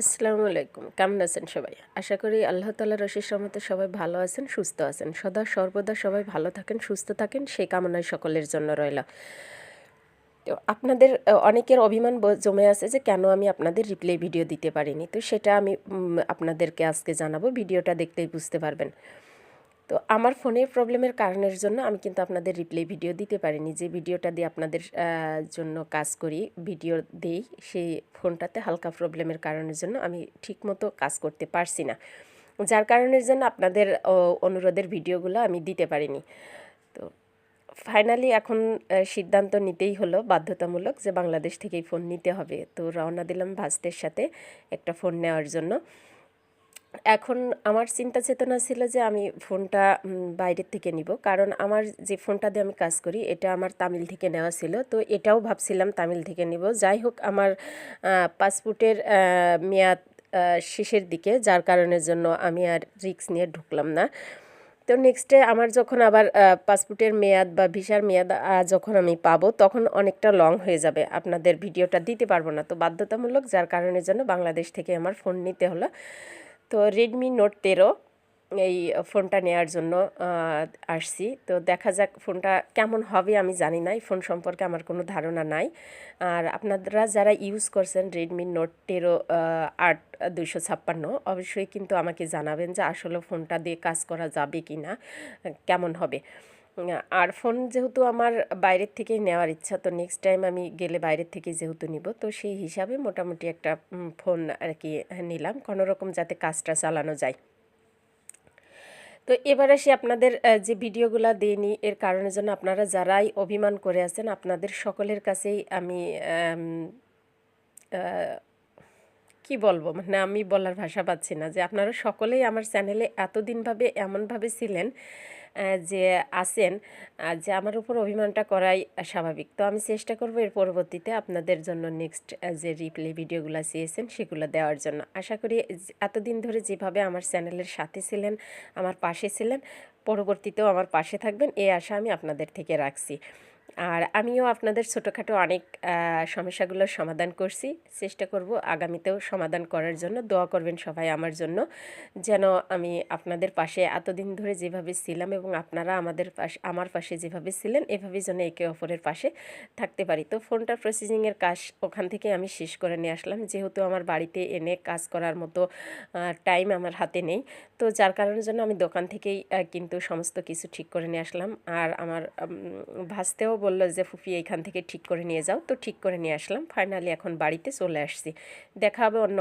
আসসালামু আলাইকুম। কেমন আছেন সবাই? আশা করি আল্লাহ তালা রশির সমতে সবাই ভালো আছেন, সুস্থ আছেন। সদা সর্বদা সবাই ভালো থাকেন, সুস্থ থাকেন, সেই কামনায় সকলের জন্য রইল। তো আপনাদের অনেকের অভিমান জমে আছে যে কেন আমি আপনাদের রিপ্লাই ভিডিও দিতে পারিনি? তো সেটা আমি আপনাদেরকে আজকে জানাব। ভিডিওটা দেখতেই বুঝতে পারবেন। তো আমার ফোনের প্রবলেমের কারণের জন্য আমি কিন্তু আপনাদের রিপ্লাই ভিডিও দিতে পারিনি। যে ভিডিওটা দিয়ে আপনাদের জন্য কাজ করি ভিডিও দেই, সেই ফোনটাতে হালকা প্রবলেমের কারণের জন্য আমি ঠিকমতো কাজ করতে পারছি না। যার কারণের জন্য আপনাদের অনুরোধের ভিডিওগুলো আমি দিতে পারিনি। তো ফাইনালি এখন সিদ্ধান্ত নিতেই হলো, বাধ্যতামূলক, যে বাংলাদেশ থেকেই ফোন নিতে হবে। তো রওনা দিলাম ভাস্তের সাথে একটা ফোন নেওয়ার জন্য। এখন আমার চিন্তা চেতনা ছিল যে আমি ফোনটা বাইরের থেকে নিব। কারণ আমার যে ফোনটা দিয়ে আমি কাজ করি, এটা আমার তামিল থেকে নেওয়া ছিল। তো এটাও ভাবছিলাম তামিল থেকে নিব। যাই হোক, আমার পাসপোর্টের মেয়াদ শেষের দিকে, যার কারণের জন্য আমি আর রিস্ক নিয়ে ঢুকলাম না। তো নেক্সটে আমার যখন আবার পাসপোর্টের মেয়াদ বা ভিসার মেয়াদ যখন আমি পাবো, তখন অনেকটা লং হয়ে যাবে। আপনাদের ভিডিওটা দিতে পারব না। তো বাধ্যতামূলক, যার কারণের জন্য বাংলাদেশ থেকে আমার ফোন নিতে হলো। তো রেডমি নোট তেরো এই ফোনটা নেওয়ার জন্য আসছি। তো দেখা যাক ফোনটা কেমন হবে, আমি জানি না। ফোন সম্পর্কে আমার কোনো ধারণা নাই। আর আপনারা যারা ইউজ করছেন রেডমি নোট তেরো আট দুশো ছাপ্পান্ন, অবশ্যই কিন্তু আমাকে জানাবেন যে আসলে ফোনটা দিয়ে কাজ করা যাবে কি না কেমন হবে। আর ফোন যেহেতু আমার বাইরের থেকেই নেওয়ার ইচ্ছা, তো নেক্সট টাইম আমি গেলে বাইরের থেকে যেহেতু নিব, তো সেই হিসাবে মোটামুটি একটা ফোন আর কি নিলাম কোনো রকম যাতে কাজটা চালানো যায়। তো এবার আসি আপনাদের যে ভিডিওগুলো দিইনি, এর কারণের জন্য আপনারা যারাই অভিমান করে আছেন, আপনাদের সকলের কাছেই আমি কি বলব? মানে আমি বলার ভাষা পাচ্ছি না যে আপনারা সকলেই আমার চ্যানেলে এতদিনভাবে এমনভাবে ছিলেন যে আসেন যে আমার উপর অভিমানটা করাই স্বাভাবিক। তো আমি চেষ্টা করব এর পরবর্তীতে আপনাদের জন্য নেক্সট যে রিপ্লে ভিডিওগুলো চেয়েছেন সেগুলো দেওয়ার জন্য। আশা করি এতদিন ধরে যেভাবে আমার চ্যানেলের সাথে ছিলেন, আমার পাশে ছিলেন, পরবর্তীতেও আমার পাশে থাকবেন, এই আশা আমি আপনাদের থেকে রাখছি। আর আমিও আপনাদের ছোটোখাটো অনেক সমস্যাগুলোর সমাধান করছি। চেষ্টা করব আগামীতেও সমাধান করার জন্য। দোয়া করবেন সবাই আমার জন্য, যেন আমি আপনাদের পাশে এতদিন ধরে যেভাবে ছিলাম এবং আপনারা আমাদের পাশে, আমার পাশে যেভাবে ছিলেন, এভাবে যেন একে অপরের পাশে থাকতে পারি। তো ফোনটার প্রসেসিংয়ের কাজ ওখান থেকে আমি শেষ করে নিয়ে আসলাম। যেহেতু আমার বাড়িতে এনে কাজ করার মতো টাইম আমার হাতে নেই, তো যার কারণের জন্য আমি দোকান থেকেই কিন্তু সমস্ত কিছু ঠিক করে নিয়ে আসলাম। আর আমার ভাসতেও বলল যে, ফুফি, এইখান থেকে ঠিক করে নিয়ে যাও। তো ঠিক করে নিয়ে আসলাম। ফাইনালি এখন বাড়িতে চলে আসছি। দেখা হবে অন্য